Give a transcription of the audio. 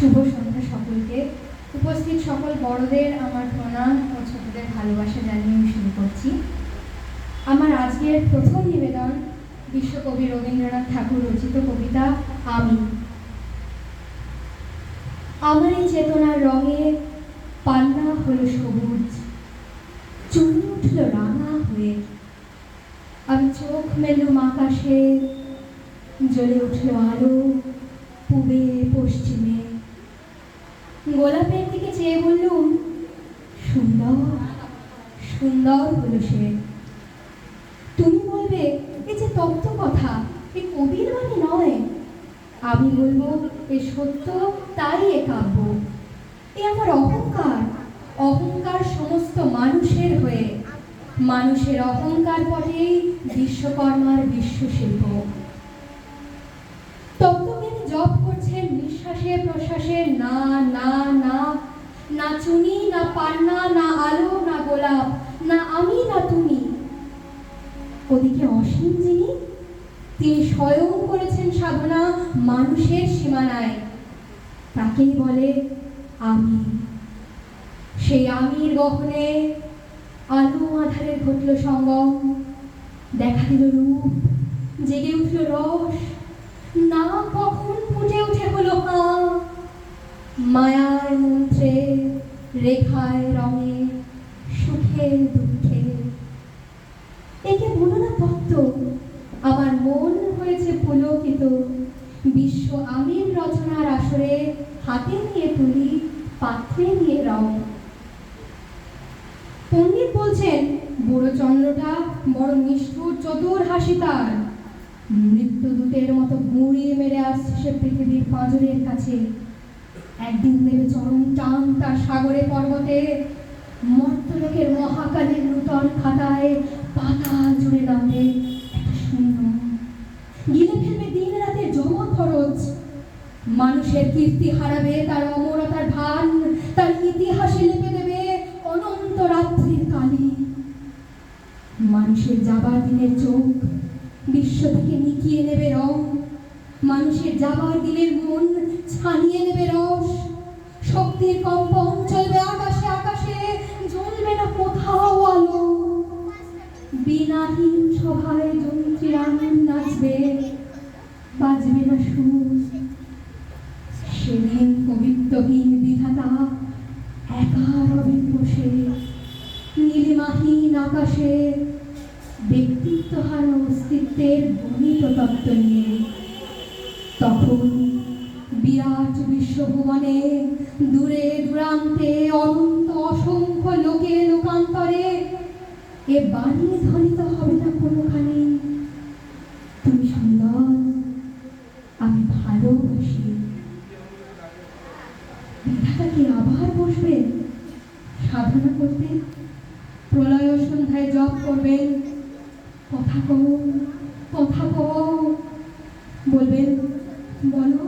শুভ সন্ধ্যা সকলকে। উপস্থিত সকল বড়দের আমার প্রণাম ও ছোটদের ভালোবাসা জানিয়ে আমি শুরু করছি। আমার আজকের প্রথম নিবেদন বিশ্বকবি রবীন্দ্রনাথ ঠাকুর রচিত কবিতা, আমি। আমার এই চেতনার রঙে পান্না হলো সবুজ। চুল উঠল রাঙা হয়ে। আমি চোখ মেলুম আকাশে, জ্বলে উঠল আলো, পূবে পশ্চিমে। গোলাপের দিকে চেয়ে বললুম, সুন্দর সুন্দর হলো সে। তুমি বলবে, এ যে তত্ত্ব কথা, এ কবির মানে নয়। আমি বলব, এ সত্য তাই এ কাব্য। এ আমার অহংকার অহংকার সমস্ত মানুষের হয়ে। মানুষের অহংকার পটেই বিশ্বকর্মার বিশ্বশিল্প। তত্ত্বজ্ঞানী জপ করছেন নিঃশ্বাসে, প্রশ্বাসে, না না না। না চুনি, না পান্না, না আলো, না গোলাপ, না আমি, না তুমি। ওদিকে অসীম যিনি, তিনি স্বয়ং করেছেন সাধনা মানুষের সীমানায়। তাকেই বলে আমি। সেই আমির গহনে আলো আধারে ঘটল সঙ্গম। দেখা দিল রূপ, জেগে উঠল রস না কখন ফুটে উঠে হলো হা মায়ার মন্ত্রে, রেখায় রঙে, সুখে দুঃখে। একে বলো না তত্ত্ব আমার মন হয়েছে পুলকিত। বিশ্ব আমির রচনার আসরে হাতে নিয়ে তুলি, পাত্রে নিয়ে রং। পণ্ডিত বলছেন, বুড়ো চন্দ্রটা বড় নিষ্ঠুর, চতুর হাসি তার। মৃত্যুদূতের মতো গুঁড়িয়ে মেরে আসছে সে পৃথিবীর পাঁজরের কাছে। একদিন দেবে চরম টান তার সাগরে পর্বতে, মর্তলোকের মহাকালের নূতন খাতায় পাতা জুড়ে নামবে গিলে ফেলবে দিন রাতে জমা খরচ। মানুষের কীর্তি হারাবে তার অমরতার ভান, তার ইতিহাসে লেপে দেবে অনন্ত রাত্রির কালি। মানুষের যাবার দিনের চোখ বিশ্ব থেকে নিকিয়ে নেবে রং মানুষের যাবার দিনের মন ছানিয়ে নেবে রস। শক্তির কম্পন চলবে আকাশে আকাশে জ্বলবে না কোথাও আলো। বিনাহীন সভায় যন্ত্রীর আনন্দ নাচবে, বাজবে না সুর। সেদিন কবিত্বহীন বিধাতা একা রবেন বসে নীলিমাহীন আকাশে ব্যক্তিত্বহারা অস্তিত্বের গণিত তত্ত্ব নিয়ে তখন বিরাট বিশ্বভুবনে দূরে দূরান্তে অনন্ত অসংখ্য লোকে লোকান্তরে এ বাণী ধ্বনিত হবে না কোনোখানে। তুমি সুন্দর, আমি ভালোবাসি। বিধাতা কি আবার বসবে, সাধনা করতে, প্রলয় সন্ধ্যায় জপ করবেন কথা কও কথা কও। বলবেন বলো।